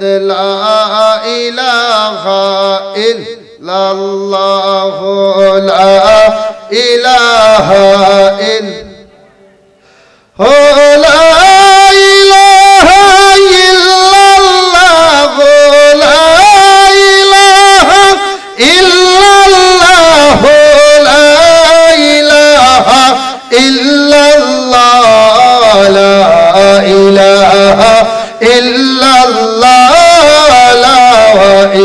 لا إله إلا الله لا إله إلا هو.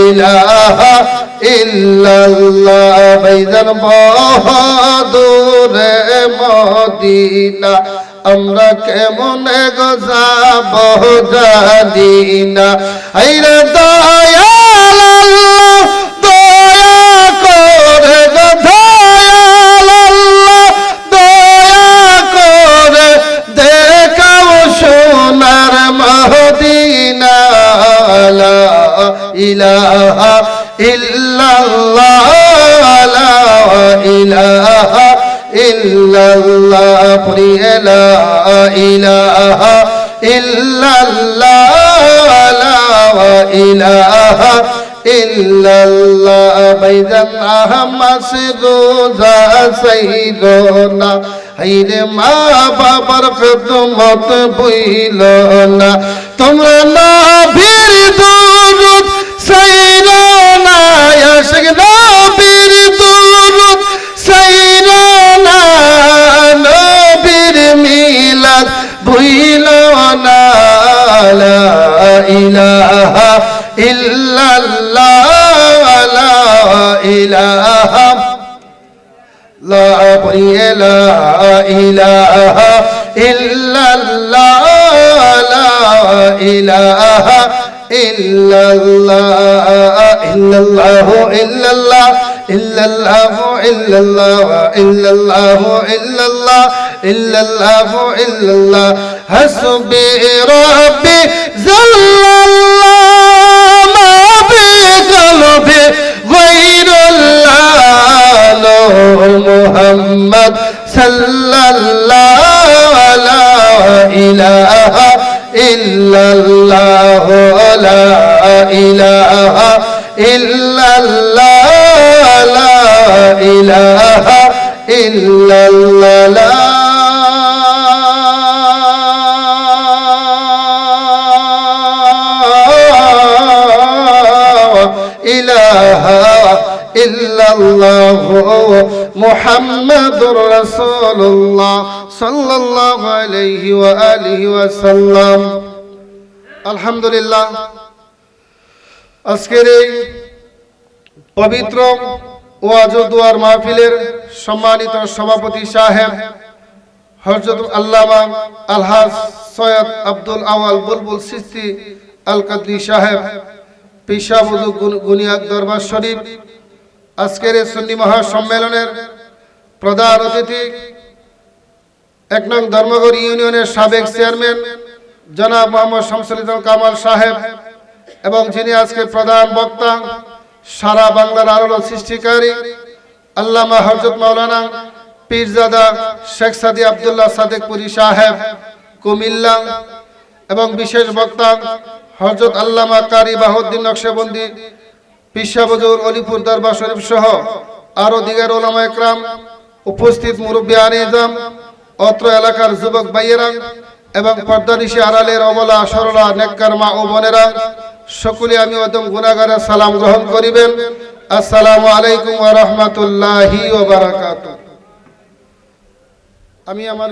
ইলাহা ইল্লাল্লাহ বাইজান বহাদুরে মদিনা। আমরা কেমন গো যাব জানি না আইরে দা সাইরোনা হাইরে মা বাবার খেদমত বইল না। তোমরা না الله إلا الله إلا الله إلا الله حسبي ربي زل الله ما بقلبي غير الله محمد. صلى الله لا إله إلا الله لا إله إلا الله لا إله ইল্লাল্লাহ ইল্লাল্লাহ মুহাম্মাদুর রাসূলুল্লাহ সাল্লাল্লাহু আলাইহি ওয়া আলহামদুলিল্লাহ আজকের এই পবিত্র ওয়াজ মাহফিলের সম্মানিত সভাপতি সাহেব হজরত আল্লামা আলহাজ সৈয়দ আব্দুল আওয়াল বুলবুল সিস্তি আল কাদরি সাহেব, পেশাবুজু গুনিয়াদ দরবার শরীফ, আজকের এই সুন্নি মহাসম্মেলনের প্রধান অতিথি, এক নং ধর্মগর ইউনিয়নের সাবেক চেয়ারম্যান জনাব মোহাম্মদ শামসুল কামাল সাহেব এবং যিনি আজকে প্রধান বক্তা সারা বাংলার আলোড় সৃষ্টিকারী আল্লামা হজরত মাওলানা পীরজাদা শেখ সাদি আবদুল্লাহ সাদেকপুরি সাহেব, কুমিল্লা এবং বিশেষ বক্তা হজরত আল্লামা কারি বাহুদ্দিন নকশবন্দি পিসাবজুর অলিপুর দরবার শরীফ সহ আরও দিগার ওলামা একরাম, উপস্থিত মুরব্বী আনিজাম অত্র এলাকার যুবক ভাইয়েরা এবং পর্দানিশি আড়ালের অবলা সরলা নেককার মা ও বোনেরা সকলে আমি অদম গুনাগারে সালাম গ্রহণ করিবেন। আসসালামু আলাইকুম রাহমাতুল্লাহি আমি আমার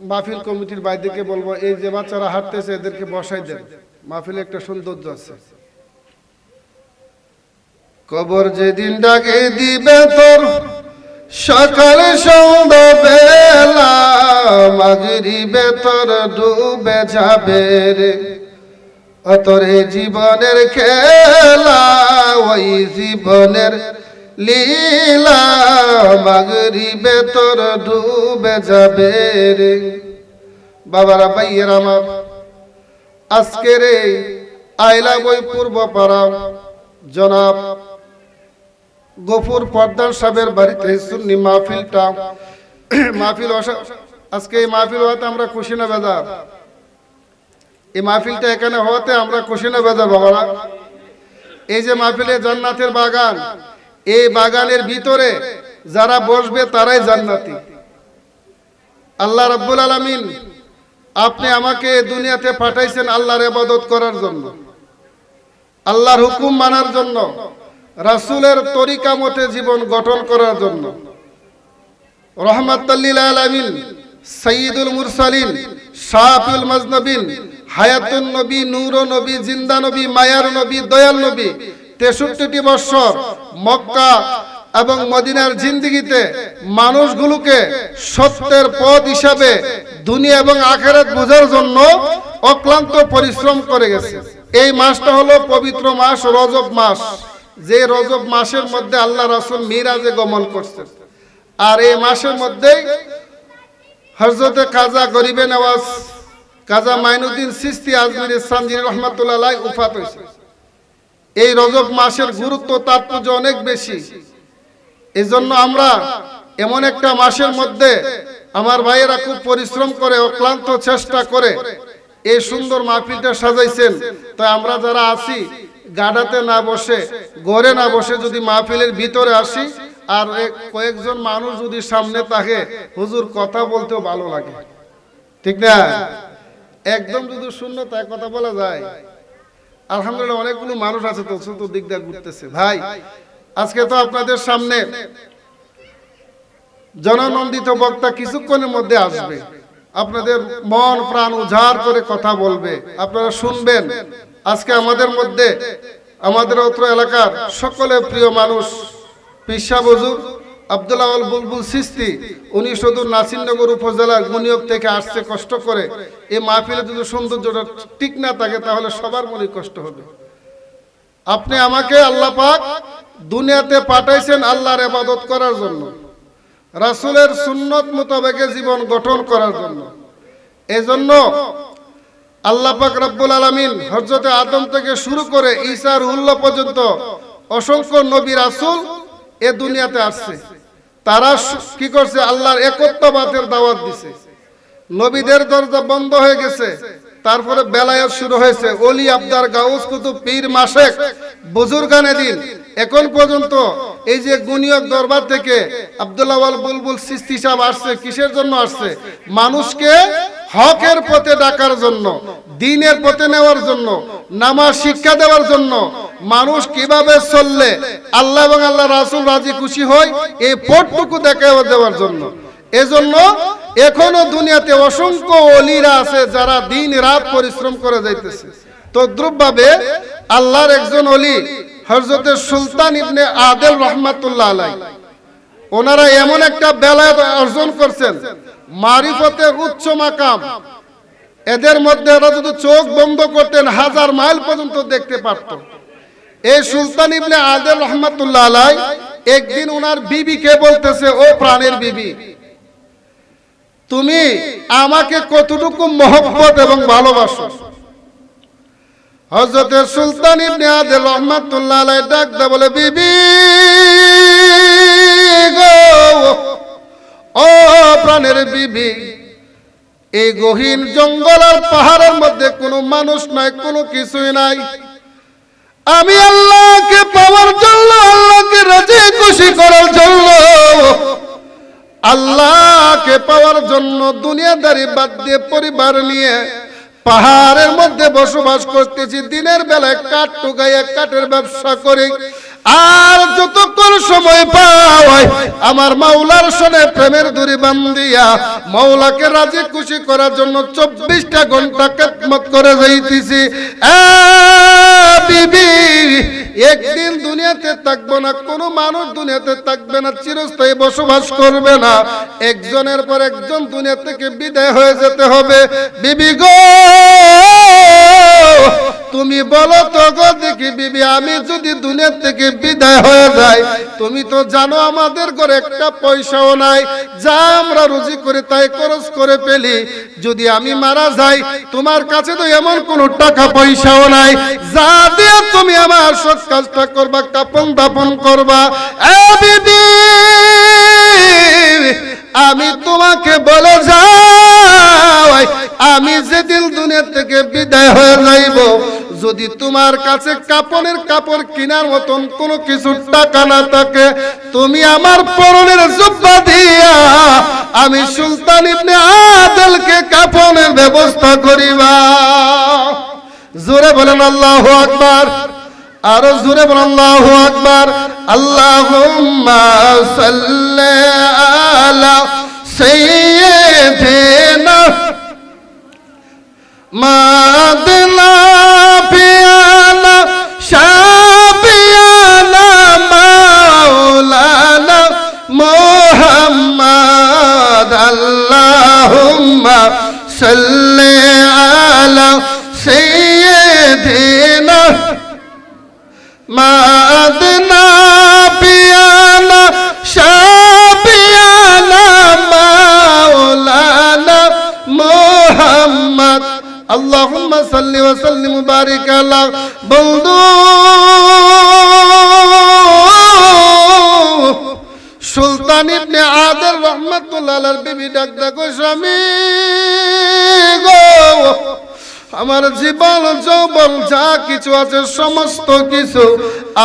মাহফিল কমিটির বাইদেরকে বলব, এই যে বাচ্চারা হাঁটতেছে, এদেরকে বসাই দেন। মাহফিলে একটা সৌন্দর্য আছে। কবর যেদিন ডাকে দিবে তোর, সকালে সন্ধ্যা বেলা মাগরিবে তোর ডুবে যাবে রে। অতরে জীবনের খেলা, ওই জীবনের লীলা মাগরিবে বেতর ডুবে যাবে রে। বাবারা, ভাইয়ের আমার, আজকে রে আইলা বই পূর্ব পাড়া, জনাব গফুর পর্দার সাহেবের বাড়িতে সুন্নি মাহফিলটা, মাহফিল আজকে এই মাহফিল হয়তো আমরা খুশি না বেদার এই মাহফিলটা এখানে হওয়াতে আমরা খুশি না বেজার বাবারা? এই যে মাহফিলে জান্নাতের বাগান, এই বাগানের ভিতরে যারা বসবে তারাই জান্নাতি। আল্লাহ রাব্বুল আলামিন আপনি আমাকে দুনিয়াতে পাঠাইছেন আল্লাহর ইবাদত করার জন্য। আল্লাহর হুকুম মানার জন্য, রাসূলের তরিকা মতে জীবন গঠন করার জন্য। রহমাতাল্লিল আলামিন সঈদুল মুরসালিন শাহুল মজনবিন হায়াতুন নবী, নূর নবী, জিন্দা নবী, মায়ার নবী, দয়াল নবী, তেষট্টিটি বৎসর মক্কা এবং মদিনার জিন্দিগিতে মানুষগুলোকে সত্যের পথ হিসাবে দুনিয়া এবং আখেরাত বোঝার জন্য অক্লান্ত পরিশ্রম করে গেছে। এই মাসটা হলো পবিত্র মাস, রজব মাস। যে রজব মাসের মধ্যে আল্লাহ রাসূল মিরাজে গমন করছেন। আর এই মাসের মধ্যেই হজরতে কাজা গরিবে নওয়াজ কাজা মাইনুদ্দিন সিস্তি আজমির ইসলামজির রহমতুল্লাহ উফাত হয়েছে এই রজব মাসের গুরুত্ব, তাৎপর্য অনেক বেশি। এই জন্য আমরা এমন একটা মাসের মধ্যে আমার ভাইয়েরা খুব পরিশ্রম করে, অক্লান্ত চেষ্টা করে এই সুন্দর মাহফিলটা সাজাইছেন। তাই আমরা যারা আছি, গাডাতে না বসে, গড়ে না বসে যদি মাহফিলের ভিতরে আসি, আর কয়েকজন মানুষ যদি সামনে থাকে হুজুর কথা বলতেও ভালো লাগে। ঠিক না? একদম যদি শূন্য তাই কথা বলা যায়। আলহামদুলিল্লাহ অনেকগুলো মানুষ আছে তো চতুর্দিক দিয়ে ঘুরতেছে। ভাই আজকে তো আপনাদের সামনে জননন্দিত বক্তা কিছুক্ষণের মধ্যে আসবে। আপনাদের মন প্রাণ উজাড় করে কথা বলবে। আপনারা শুনবেন। আজকে আমাদের মধ্যে আমাদের অত্র এলাকার সকলে প্রিয় মানুষ পিসা বজুর আব্দুল্লাহ বুলবুল সিস্তি, উনি শুধু নাসিরনগর উপজেলার গুনিয়ক থেকে আসছে, কষ্ট করে। এই মাহফিলে যদি সৌন্দর্যটা ঠিক না থাকে, তাহলে সবার মনে কষ্ট হবে। আপনি আমাকে আল্লাহ পাক দুনিয়াতে পাঠাইছেন আল্লাহর এবাদত করার জন্য, রাসূলের সুন্নত মোতাবেকে জীবন গঠন করার জন্য। এজন্য আল্লাহ পাক রব্বুল আলামিন হযরতে আদম থেকে শুরু করে ঈসা রুহুল্লাহ পর্যন্ত অসংখ্য নবী রাসূল এ দুনিয়াতে আসছে। তারা কি করছে? আল্লাহর একত্ববাদের দাওয়াত দিছে। নবীদের দরজা বন্ধ হয়ে গেছে। তারপরে বেলায়ত শুরু হয়েছে। অলি আবদার গাউস কুতুব পীর মাসেক, বুজুর্গানে দিন। এখন পর্যন্ত এই যে গুনিয়ক দরবার থেকে আব্দুল্লাহ বুলবুল সিস্তি সাহেব আসছে, কিসের জন্য আসছে? মানুষকে হকের পথে ডাকার জন্য, দিনের পথে নেওয়ার জন্য, নামাজ শিক্ষা দেওয়ার জন্য মানুষ কীভাবে চললে আল্লাহ এবং আল্লাহ রাসূল রাজি খুশি হয়, এই পথটুকু দেখা দেওয়ার জন্য। এজন্য এখনও দুনিয়াতে অসংখ্য অলিরা আছে যারা দিন রাত পরিশ্রম করে যাইতেছে। তদ্রুপ ভাবে আল্লাহর একজন অলি, হযরতে সুলতান ইবনে আদেল রহমাতুল্লাহ আলাই ওনারা এমন একটা বেলায় অর্জন করছেন মারিফতের উচ্চ মাকাম। এদের মধ্যে এরা যদি চোখ বন্ধ করতেন, হাজার মাইল পর্যন্ত দেখতে পারত। এই সুলতান ইবনে আদেল রহমাতুল্লাহ আলাই একদিন ওনার বিবিকে বলতেছে, ও প্রাণের বিবি, তুমি আমাকে কতটুকু মহব্বত এবং ভালোবাসো? হজরতের সুলতান ইবনে আদেল রহমাতুল্লাহ আলাই ডাক বলে, বিবি গো ও প্রাণের বিবি, এই গহীন জঙ্গল আর পাহাড়ের মধ্যে কোনো মানুষ নাই, কোনো কিছুই নাই। আমি আল্লাহকে পাওয়ার জন্য, আল্লাহকে রাজি, খুশি করার জন্য, আল্লাহকে পাওয়ার জন্য দুনিয়াদারি বাদ দিয়ে পরিবার নিয়ে পাহাড়ের মধ্যে বসবাস করতেছি, দিনের বেলায় কাঠ টুকাইয়ে কাঠের ব্যবসা করি আর যতক্ষণ সময় পাওয়াই আমার মাওলার সনে প্রেমের দড়ি বান্ধিয়া মাওলাকে রাজি খুশি করার জন্য চব্বিশটা ঘণ্টা কেতমত করে যাইতেছি। বিবি, একদিন দুনিয়াতে থাকব না, কোনো মানুষ দুনিয়াতে থাকবে না, চিরস্থায়ী বসবাস করবে না। একজনের পর একজন দুনিয়া থেকে বিদায় হয়ে যেতে হবে। বিবি গো! তুমি বলো তো গো দেখি বিবি, আমি যদি দুনিয়া থেকে বিদায় হয়ে যাই, তুমি তো জানো আমাদের ঘরে একটা পয়সাও নাই। যা আমরা রুজি করে তাই খরচ করে ফেলি। যদি আমি মারা যাই, তোমার কাছে তো এমন কোনো টাকা পয়সাও নাই। যা দিয়ে তুমি আমার সৎ কাজটা করবা কাপন দাপন করবা। এ বিবি আমি তোমাকে বলে যাই, আমি যেদিন দুনিয়া থেকে বিদায় হয়ে যাইব, যদি তোমার কাছে কাপড়ের কাপড় কেনার মতন কোনো কিছু টাকা না থাকে, তুমি আমার পরনের জুব্বা দিয়া আমি সুলতান ইবনে আদেলকে কাপড়ের ব্যবস্থা করিবা। জোরে বলেন আল্লাহ আকবার, আরও জোরে বলেন আল্লাহ আকবার, আল্লাহুম্মা সাল্লি আলা সাইয়্যিদিনা মাদনা জীবন যৌবন, যা কিছু আছে, সমস্ত কিছু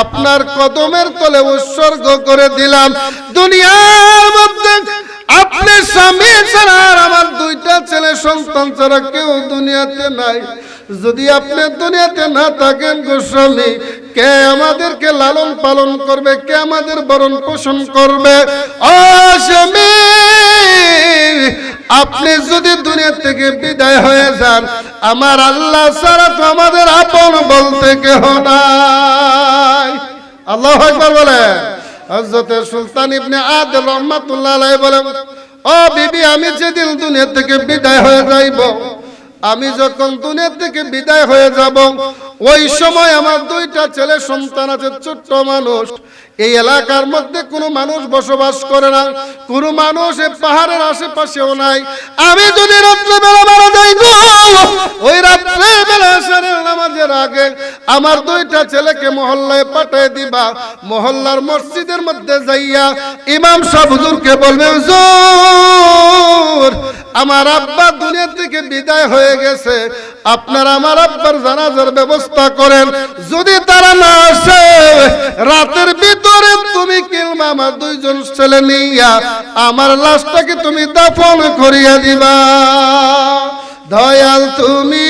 আপনার কদমের তলে উৎসর্গ করে দিলাম। দুনিয়ার মধ্যে আপনি স্বামী ছাড়া আর আমার দুইটা ছেলে সন্তান ছাড়া কেউ দুনিয়াতে নাই। যদি আপনি দুনিয়াতে না থাকেন গোস্বামী কে আমাদেরকে লালন পালন করবে, কে আমাদের বরণ পোষণ করবে? ও স্বামী আপনি যদি দুনিয়া থেকে বিদায় হয়ে যান, আমার আল্লাহ ছাড়া তো আমাদের আপন বলতে কেহ নাই। আল্লাহ একবার বলে হজরতে সুলতান ইবনে আদল রহমাতুল্লাহ বলেন, ও বিবি, আমি যেদিন দুনিয়া থেকে বিদায় হয়ে যাইব, আমি যখন দুনিয়া থেকে বিদায় হয়ে যাব ওই সময় আমার দুইটা ছেলে সন্তান আছে, ছোট্ট মানুষ। এই এলাকার মধ্যে কোনো মানুষ বসবাস করে না, কোনো মানুষ পাহাড়ের আশেপাশেও নাই। আমি যদি রাত্রে রাত্রেবেলা মারা যাই ওই রাত্রেবেলা আসারের নামাজের আগে আমার দুইটা ছেলেকে মহল্লায় পাঠিয়ে দিবা। মহল্লার মসজিদের মধ্যে যাইয়া ইমাম সাহেব হুজুরকে বলবে, হুজুর, আমার আব্বা দুনিয়া থেকে বিদায় হয়ে গেছে। আপনার আমার আব্বার জানাজার ব্যবস্থা করেন। যদি তারা না আসে, রাতের ভিতরে তুমি কিলমা আমার দুইজন ছেলে নিয়া আমার লাশটাকে তুমি দাফন করিয়া দিবা। দয়াল তুমি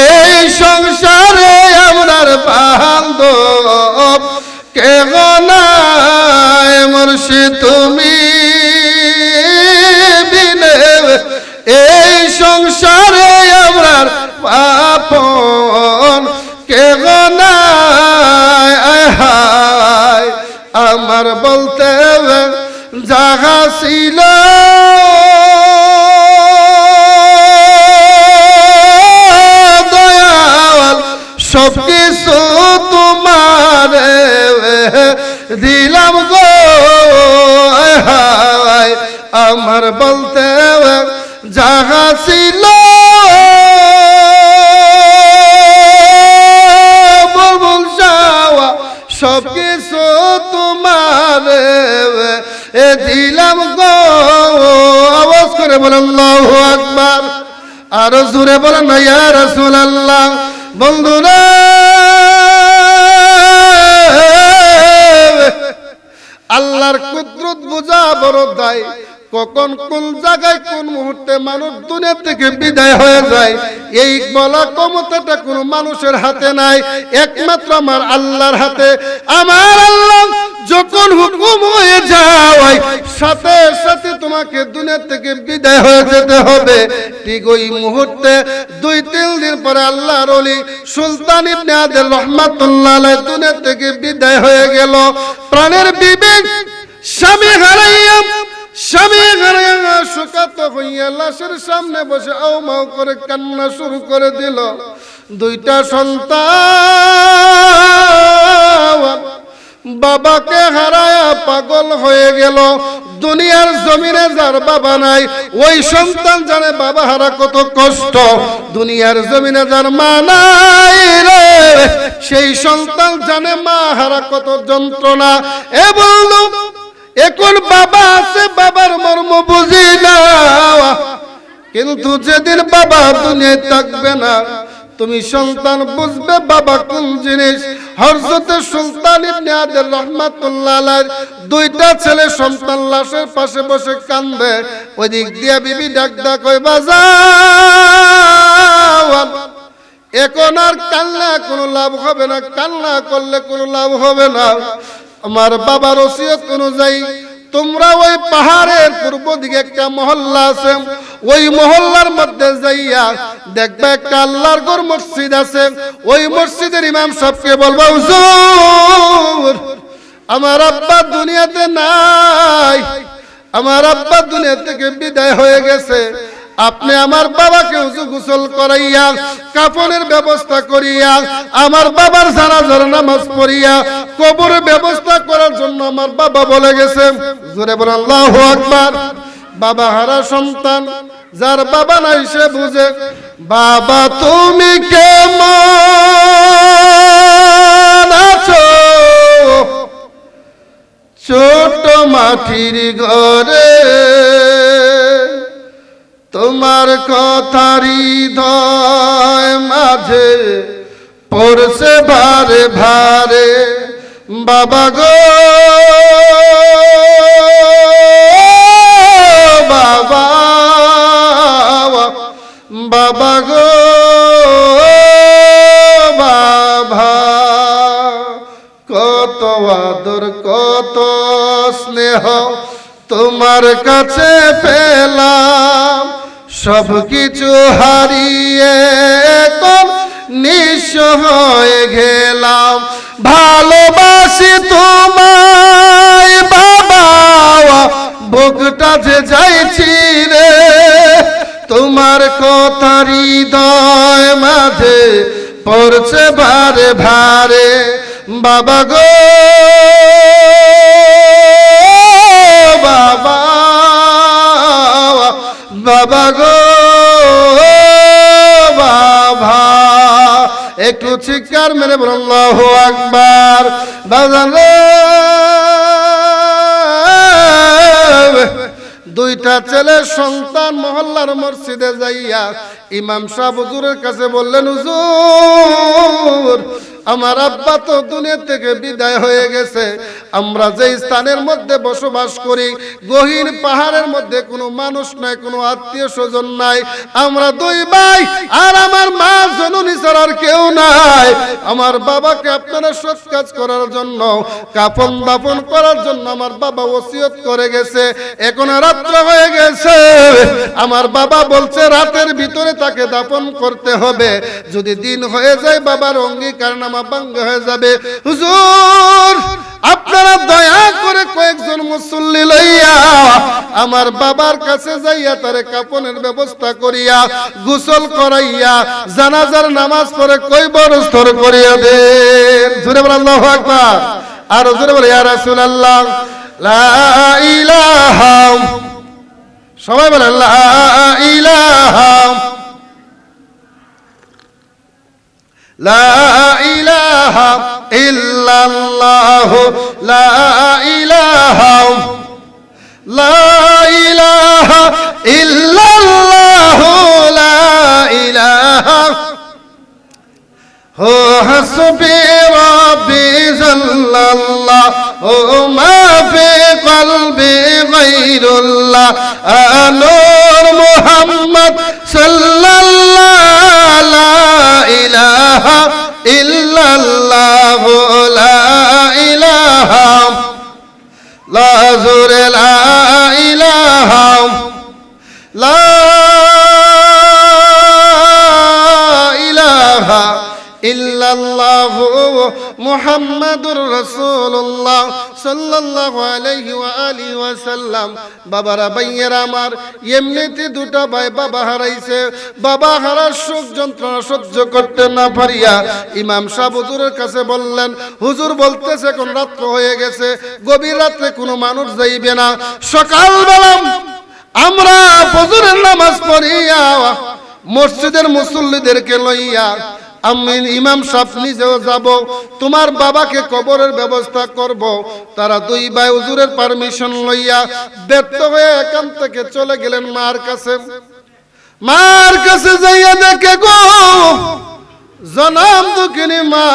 এই সংসারে আমরার বান্ধব কে গনায় মর্ষি বলতে জাগা ছিল। দয়াল সব কিছু তোমার দিলাম গো। আমার বলতে জাগা ছিল। এ দিলাম গো, আওয়াজ করে বলেন আল্লাহু আকবার। আরও জুড়ে বলেন ইয়া রাসূলুল্লাহ। বন্ধুরা আল্লাহর কুদরত বুঝা বড় দায়। কখন কোন জায়গায় কোন মুহূর্তে মানুষ দুনিয়া থেকে বিদায় হয়ে যায়, এই বলা ক্ষমতাটা কোন মানুষের হাতে নাই, একমাত্র আমার আল্লাহর হাতে। আমার আল্লাহ যখন হুকুম হয়ে যায়, সাথে সাথে তোমাকে দুনিয়া থেকে বিদায় হয়ে যেতে হবে। ঠিক ওই মুহূর্তে দুই তিন দিন পরে আল্লাহর অলি সুলতান ইবনে আদেল রহমাতুল্লাহ দুনিয়া থেকে বিদায় হয়ে গেল। প্রাণের বিবেক স্বামী হারাইয়া হইয়া লাশের সামনে বসে করে কান্না শুরু করে দিল। দুইটা সন্তান বাবাকে হারায়া পাগল হয়ে গেল। দুনিয়ার জমিনে যার বাবা নাই, ওই সন্তান জানে বাবা হারা কত কষ্ট। দুনিয়ার জমিনে যার মা নাই রে, সেই সন্তান জানে মা হারা কত যন্ত্রণা। এ বলল এখন বাবা আছে, বাবার মর্ম বুঝি না। কিন্তু যেদিন বাবা দুনিয়ায় থাকবে না, তুমি সন্তান বুঝবে বাবা কোন জিনিস। হরজতে সুলতান ইবনে রহমাতুল্লাহ দুইটা ছেলে সন্তান লাশের পাশে বসে কান্দে ওই দিক দিয়া বিবি ডাক ডাক কই বাজার এখন আর কান্না, কোনো লাভ হবে না, কান্না করলে কোনো লাভ হবে না। আমার বাবার ওসিয়ত অনুযায়ী, তোমরা ওই পাহাড়ের পূর্ব দিকে একটা মহল্লা আছে। ওই মহল্লার মধ্যে যাইয়া দেখবে একটা আল্লাহর ঘর মসজিদ আছে। ওই মসজিদের ইমাম সাহেবকে বলব, হুজুর, আমার আব্বা দুনিয়াতে নাই। আমার আব্বা দুনিয়া থেকে বিদায় হয়ে গেছে। আপনি আমার বাবাকে উঁচু গোসল করাইয়া, কাফনের ব্যবস্থা করিয়া, আমার বাবার জানাজার নামাজ পড়িয়া, কবরের ব্যবস্থা করার জন্য আমার বাবা বলে গেছে। জোরে বলে আল্লাহু আকবার। বাবা হারা সন্তান, যার বাবা নাই সে বুঝে, বাবা, তুমি কেমন আছো? ছোট মাটির ঘরে তোমার কথারি হৃদয় মাঝে পড়ছে ভারে ভারে। বাবা গো, বাবা বাবা গো, বাবা, কত আদর, কত স্নেহ তোমার কাছে পেলাম। সব কিছু হারিয়ে এখন নিঃস্ব হয়ে গেলাম। ভালোবাসি তোমায় বাবা বুকটা যে যাইছি রে, তোমার কথা হৃদয় মাঝে পড়ছে ভারে ভারে। বাবা গো বাবা গো বাবা। একটু চিৎকার মেরে বলুন আকবার। বাজান রে দুইটা ছেলে সন্তান মহল্লার মসজিদে যাইয়া ইমাম সাহ হুজুরের কাছে বললেন, হুজুর, আমার আব্বা তো দুনিয়া থেকে বিদায় হয়ে গেছে। আমরা যে স্থানের মধ্যে বসবাস করি, গহীন পাহাড়ের মধ্যে কোনো মানুষ নাই, কোনো আত্মীয় স্বজন নাই। আমরা দুই ভাই আর আমার মা জননী ছাড়ার কেউ নাই। আমার বাবাকে আপনারা সৎ কাজ করার জন্য কাপন দাপন করার জন্য আমার বাবা ওসিয়ত করে গেছে। এখন রাত্র হয়ে গেছে। আমার বাবা বলছে, রাতের ভিতরে তাকে দাপন করতে হবে। যদি দিন হয়ে যায়, বাবার অঙ্গীকার নামা ভঙ্গ হয়ে যাবে। হুজুর, আপনারা আপনারা দয়া করে কয়েকজন মুসল্লি লইয়া আমার বাবার কাছে যাইয়া তারে কাপনের ব্যবস্থা করিয়া গোসল করাইয়া জানাজার নামাজ পড়ে কই বরস্তর করিয়া দেন। জুরে বলে আল্লাহু আকবার। আর জুরে বলে ইয়া রাসূলুল্লাহ, লা ইলাহা সবাই বলে লা ইলাহা লা ইলাহা ইল্লাল্লাহু লা ইলাহা লা ইলাহা ইল্লাল্লাহু লা ইলাহা। হো হাসবি রাব্বি জাল্লাল্লাহ, ও মা ফি কলবি গায়রুল্লাহ। সাল্লাল্লাহ লা ইলাহা লা জোরে লা ইলাহা লা মুহাম্মাদুর আলাইহি ওয়া আলিহি ওয়াসাল্লাম বাবারা, ভাইয়েরা আমার, এমনিতে দুটা ভাই বাবা হারাইছে। বাবা হারার সুখ যন্ত্রণা সহ্য করতে না পারিয়া ইমাম সাহেব হুজুরের কাছে বললেন, হুজুর বলতেছে কোন রাত্র হয়ে গেছে, গভীর রাত্রে কোনো মানুষ যাইবে না। সকালবেলা আমরা ফজরের নামাজ পড়িয়া মসজিদের মুসল্লিদেরকে লইয়া আমি ইমাম সাহেব নিজেও যাব, তোমার বাবাকে কবরের ব্যবস্থা করব। তারা দুই ভাই হুজুরের পারমিশন লইয়া ব্যর্থ হয়ে এখান থেকে চলে গেলেন মার কাছে। মার কাছে যাইয়া দেখে গো জনাম দুঃখিনী মা,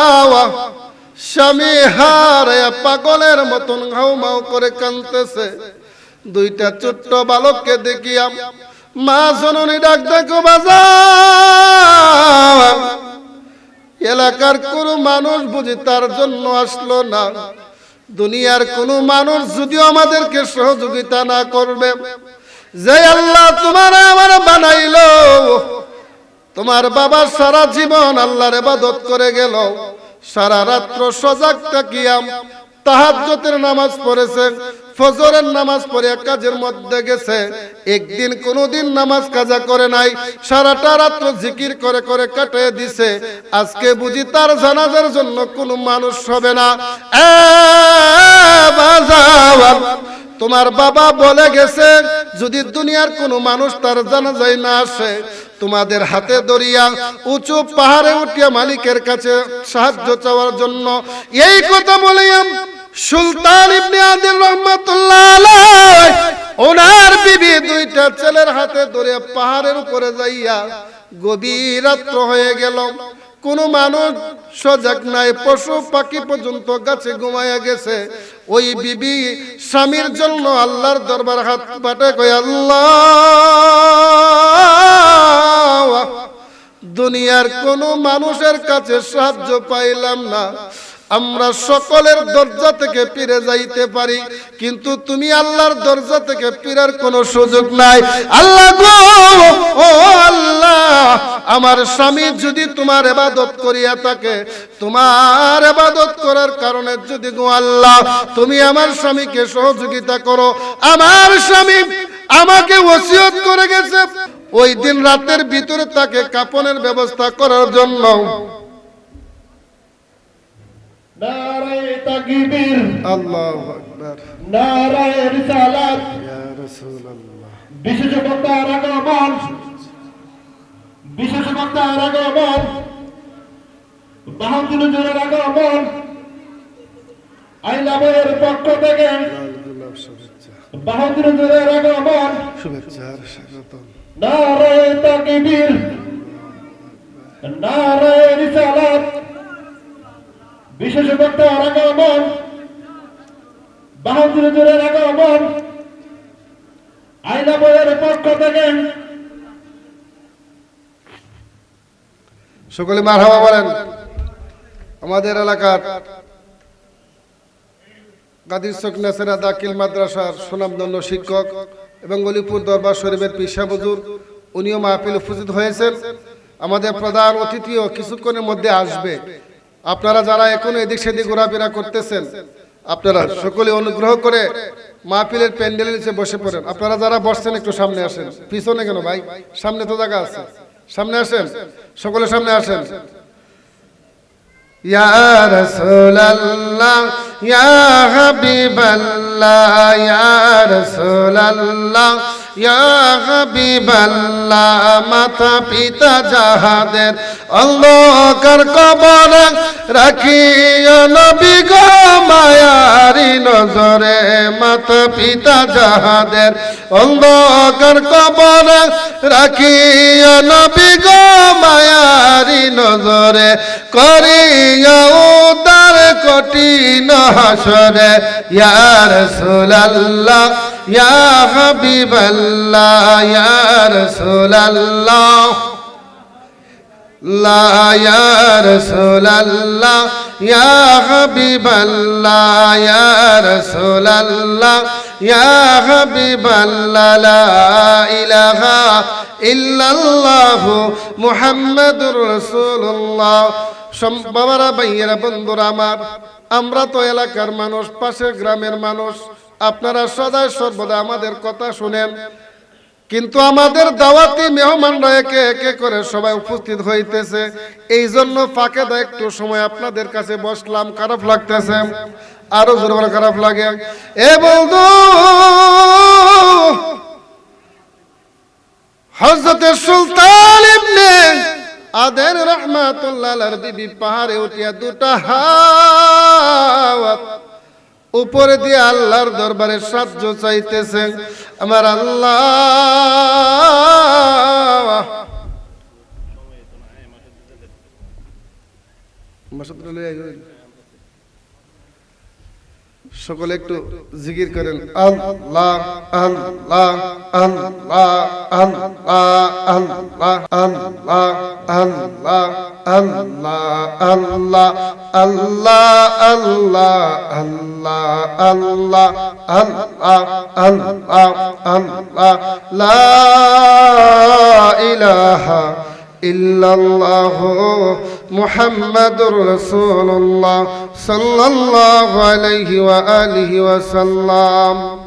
স্বামী হারে পাগলের মতন ঘাউ মাউ করে কানতেছে দুইটা ছোট্ট বালককে দেখিয়া মা জননী ডাক দেখো বাজার এলাকার কোনো মানুষ বুঝি তার জন্য আসলো না। দুনিয়ার কোনো মানুষ যদিও আমাদেরকে সহযোগিতা না করবে। যে আল্লাহ তোমার আমার বানাইলো, তোমার বাবা সারা জীবন আল্লাহর ইবাদত করে গেল। সারা রাত্র সজাগ থাকিয়াম তাহাজ্জুদের নামাজ পড়েছে। ফজরের নামাজ পড়ে কাজের মধ্যে গেছে। একদিন কোনোদিন নামাজ কাজা করে নাই, সারাটা রাত্র জিকির করে করে কাটিয়ে দিছে। আজকে বুঝি তার জানাজার জন্য কোনো মানুষ হবে না। তোমার বাবা বলে গেছে, যদি দুনিয়ার কোনো মানুষ তার জানাজায় না আসে, তোমাদের হাতে দরিয়া, উঁচু পাহাড়ে উঠিয়া মালিকের কাছে সাহায্য চাওয়ার জন্য। এই কথা বলিয়াম সুলতান ইবনে আদিল রহমাতুল্লাহ ওনার বিবি দুইটা ছেলের হাতে ধরে পাহাড়ের উপরে যাইয়া গভীর রাত্র হয়ে গেল। কোন মানুষ সজাগ নাই, পশু পাখি পর্যন্ত গাছে ঘুমাইয়া গেছে। ওই বিবি স্বামীর জন্য আল্লাহর দরবার হাত পাটে কই আল্লাহ, দুনিয়ার কোন মানুষের কাছে সাহায্য পাইলাম না। আমরা সকলের দরজা থেকে ফিরে যাইতে পারি, কিন্তু তুমি আল্লাহর দরজা থেকে ফিরার কোনো সুযোগ নাই। আল্লাহ গো, ও আল্লাহ, আমার স্বামী যদি তোমার এবাদত করিয়া থাকে, তোমার এবাদত করার কারণে যদি গো আল্লাহ, তুমি আমার স্বামীকে সহযোগিতা করো। আমার স্বামী আমাকে ওসিয়ত করে গেছে। ওই দিন রাতের ভিতরে তাকে কাপনের ব্যবস্থা করার জন্য নারায়ে তাকবীর। আল্লাহু আকবার। নারায়ে রিসালাত। ইয়া রাসূলুল্লাহ। বিশেষ বক্তার আগমন। বিশেষ বক্তার আগমন। বাহাদুর জোরের আগমন। আইলামের পক্ষ থেকে বাহাদুর জোরের আগমন। শুভেচ্ছা আর স্বাগতম। নারায়ে তাকবীর। নারায়ে রিসালাত। বিশেষ বক্তার আগমন বাহাদুর জোরের আগমন আইলা বইয়ের পক্ষ থেকে সকলে মারহাবা বলেন। আমাদের এলাকার গাদির চক নেসেরা দাখিল মাদ্রাসার সুনামধন্য শিক্ষক এবং অলিপুর দরবার শরীফের পিসা বজুর উনিও মাহফিল উপস্থিত হয়েছেন। আমাদের প্রধান অতিথিও কিছুক্ষণের মধ্যে আসবে। আপনারা যারা এখনও এদিক সেদিক ঘোরাফেরা করতেছেন, আপনারা সকলে অনুগ্রহ করে মাহফিলের প্যান্ডেলের নিচে বসে পড়েন। আপনারা যারা বসছেন একটু সামনে আসেন। পিছনে কেন ভাই? সামনে তো জায়গা আছে। সামনে আসেন? সকলে সামনে আসেন। ইয়া রাসূলুল্লাহ, ইয়া হাবিবাল্লাহ, ইয়া রাসূলুল্লাহ ইয়া হাবিবাল্লাহ, মাতা পিতা যাহাদের অন্ধকার কবরে রাখিও নবী গো মায়ারি নজরে, মাতা পিতা যাহাদের অন্ধকার কবরে রাখিও নবী গো মায়ারি নজরে, করিয়া উদার কঠিন হাসরে, ইয়া রাসূলুল্লাহ। ইয়া হাবিবাল্লাহ, ইয়া রাসূলাল্লাহ, লা, ইয়া রাসূলাল্লাহ, ইয়া হাবিবাল্লাহ, ইয়া রাসূলাল্লাহ, ইয়া হাবিবাল্লাহ, লা ইলাহা ইল্লাল্লাহ মুহাম্মাদুর রাসূলুল্লাহ। বাবারা, ভাইয়েরা, বন্ধুরা আমার, আমরা তো এলাকার মানুষ, পাশের গ্রামের মানুষ। আপনারা সদায় সর্বদা আমাদের কথা শুনেন। কিন্তু আমাদের দাওয়াতি মেহমানরা একে একে করে সবাই উপস্থিত হইতেছে। এই জন্য ফাঁকে দা একটু সময় আপনাদের কাছে বসলাম, খারাপ লাগতেছে। আরও জোরে বলে খারাপ লাগে। এ বন্ধু হজরতের সুলতান ইবনে আদের রহমাতুল্লাহ বিবি পাহাড়ে উঠিয়া দুটা হাওয়াত উপরে দিয়ে আল্লাহর দরবারে সাহায্য চাইতেছেন আমার আল্লাহ। সকলে একটু জিকির করেন। আল্লাহ আল্লাহ আল্লাহ আল্লাহ আল্লাহ আল্লাহ আল্লাহ। الله الله الله الله الله الله الله الله لا إله إلا الله محمد رسول الله صلى الله عليه وآله وسلم